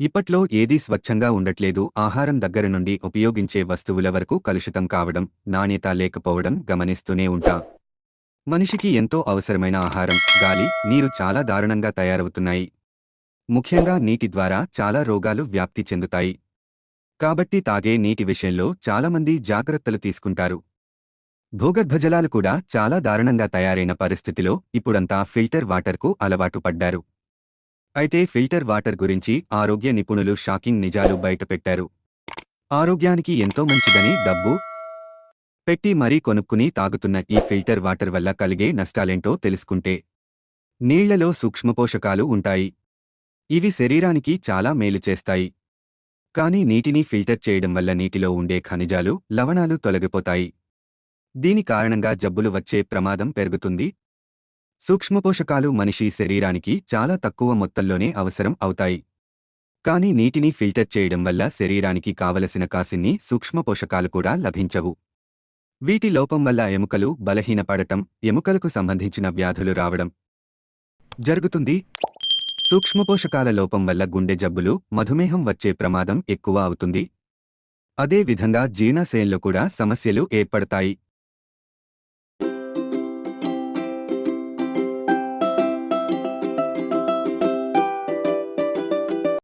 ఇప్పట్లో ఏదీ స్వచ్ఛంగా ఉండట్లేదు. ఆహారం దగ్గర నుండి ఉపయోగించే వస్తువుల వరకు కలుషితం కావడం నాణ్యత లేకపోవడం గమనిస్తూనే ఉంటా. మనిషికి ఎంతో అవసరమైన ఆహారం గాలి నీరు చాలా దారుణంగా తయారవుతున్నాయి. ముఖ్యంగా నీటి ద్వారా చాలా రోగాలు వ్యాప్తి చెందుతాయి. కాబట్టి తాగే నీటి విషయంలో చాలామంది జాగ్రత్తలు తీసుకుంటారు. భూగర్భజలాలు కూడా చాలా దారుణంగా తయారైన పరిస్థితిలో ఇప్పుడంతా ఫిల్టర్ వాటర్కు అలవాటు పడ్డారు. అయితే ఫిల్టర్ వాటర్ గురించి ఆరోగ్య నిపుణులు షాకింగ్ నిజాలు బయటపెట్టారు. ఆరోగ్యానికి ఎంతో మంచిదని డబ్బు పెట్టి మరీ కొనుక్కుని తాగుతున్న ఈ ఫిల్టర్ వాటర్ వల్ల కలిగే నష్టాలేంటో తెలుసుకుంటే నీళ్ళలో సూక్ష్మపోషకాలు ఉంటాయి. ఇవి శరీరానికి చాలా మేలు చేస్తాయి. కానీ నీటిని ఫిల్టర్ చేయడం వల్ల నీటిలో ఉండే ఖనిజాలు లవణాలు తొలగిపోతాయి. దీని కారణంగా జబ్బులు వచ్చే ప్రమాదం పెరుగుతుంది. సూక్ష్మపోషకాలు మనిషి శరీరానికి చాలా తక్కువ మొత్తంలోనే అవసరం అవుతాయి. కానీ నీటిని ఫిల్టర్ చేయడం వల్ల శరీరానికి కావలసిన కాసిన్ని సూక్ష్మపోషకాలు కూడా లభించవు. వీటి లోపం వల్ల ఎముకలు బలహీనపడటం ఎముకలకు సంబంధించిన వ్యాధులు రావడం జరుగుతుంది. సూక్ష్మపోషకాల లోపం వల్ల గుండె జబ్బులు మధుమేహం వచ్చే ప్రమాదం ఎక్కువ అవుతుంది. అదే విధంగా జీర్ణాశయంలో కూడా సమస్యలు ఏర్పడతాయి.